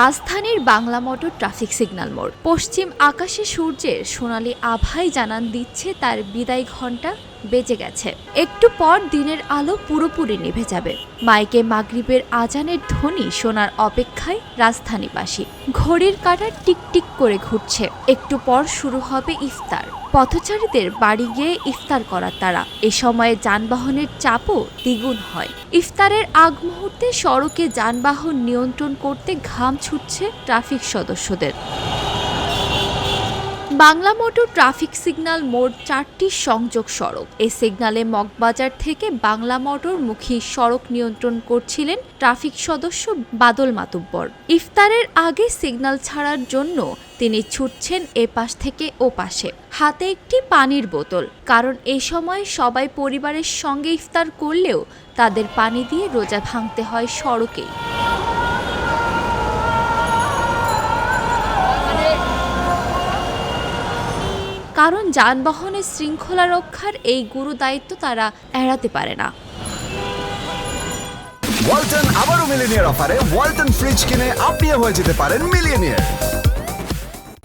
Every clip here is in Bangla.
রাজধানীর বাংলা মোটর ট্রাফিক সিগন্যাল মোড়। পশ্চিম আকাশে সূর্যের সোনালি আভাই জানান দিচ্ছে তার বিদায় ঘণ্টা বেজে গেছে। একটু পর দিনের আলো পুরোপুরি নিভে যাবে। মাইকে মাগরিবের আজানের ধ্বনি শোনার অপেক্ষায় রাজধানীবাসী। ঘড়ির কাঁটা টিকটিক করে ঘুরছে। একটু পর শুরু হবে ইফতার। পথচারীদের বাড়ি গিয়ে ইফতার করার তারা। এ সময়ে যানবাহনের চাপও দ্বিগুণ হয়। ইফতারের আগ মুহূর্তে সড়কে যানবাহন নিয়ন্ত্রণ করতে ঘাম ছুটছে ট্রাফিক সদস্যদের। বাংলা মোটর ট্রাফিক সিগন্যাল মোট চারটি সংযোগ সড়ক। এই সিগন্যালে মগবাজার থেকে বাংলা মোটর মুখী সড়ক নিয়ন্ত্রণ করছিলেন ট্রাফিক সদস্য বাদল মাতুব্বর। ইফতারের আগে সিগন্যাল ছাড়ার জন্য তিনি ছুটছেন এ পাশ থেকে ও পাশে হাতে একটি পানির বোতল। কারণ এই সময় সবাই পরিবারের সঙ্গে ইফতার করলেও তাদের পানি দিয়ে রোজা ভাঙতে হয় সড়কেই। কারণ যানবাহনের শৃঙ্খলা রক্ষার এই গুরু দায়িত্ব তারা এড়াতে পারে না। ওয়ালটন আবারও মিলিনিয়ার অফারে ওয়ালটন ফ্রিজ কিনে আপনিও হয়ে যেতে পারেন মিলিয়নিয়ার।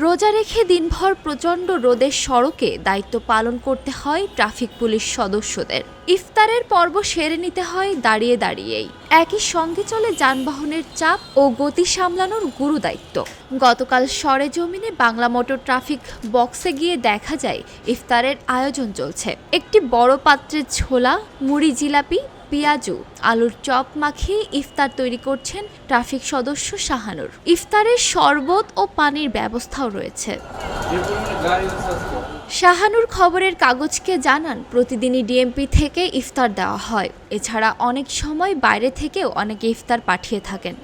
রোজা রেখে দিনভর প্রচণ্ড রোদের সড়কে দায়িত্ব পালন করতে হয় ট্রাফিক পুলিশ সদস্যদের। ইফতারের পর্ব সেরে নিতে হয় দাঁড়িয়ে দাঁড়িয়েই। একই সঙ্গে চলে যানবাহনের চাপ ও গতি সামলানোর গুরু দায়িত্ব। গতকাল সরেজমিনে বাংলা মোটর ট্রাফিক বক্সে গিয়ে দেখা যায়, ইফতারের আয়োজন চলছে। একটি বড় পাত্রের ছোলা মুড়ি জিলাপি পেঁয়াজু, আলুর চপ মাখিয়ে ইফতার তৈরি করছেন ট্রাফিক সদস্য শাহানুর। ইফতারের শরবত ও পানির ব্যবস্থাও রয়েছে। শাহানুর খবরের কাগজকে জানান, প্রতিদিনই ডিএমপি থেকে ইফতার দেওয়া হয়। এছাড়া অনেক সময় বাইরে থেকেও অনেকে ইফতার পাঠিয়ে থাকেন।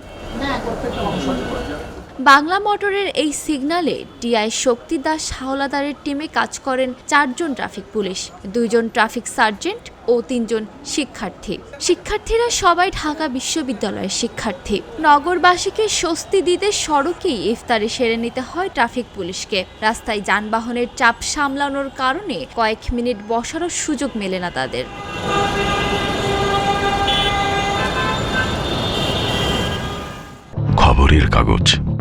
বাংলা মোটরের এই সিগনালে টিআই শক্তি দাস হাওলাদারের টিমে কাজ করেন চারজন ট্রাফিক পুলিশ, দুইজন ট্রাফিক সার্জেন্ট ও তিনজন শিক্ষার্থী। শিক্ষার্থীরা সবাই ঢাকা বিশ্ববিদ্যালয়ের শিক্ষার্থী। নগরবাসীকে স্বস্তি দিতে সড়কেই ইফতারে সেরে নিতে হয় ট্রাফিক পুলিশকে। রাস্তায় যানবাহনের চাপ সামলানোর কারণে কয়েক মিনিট বসারও সুযোগ মেলে না তাদের। খবরের কাগজ।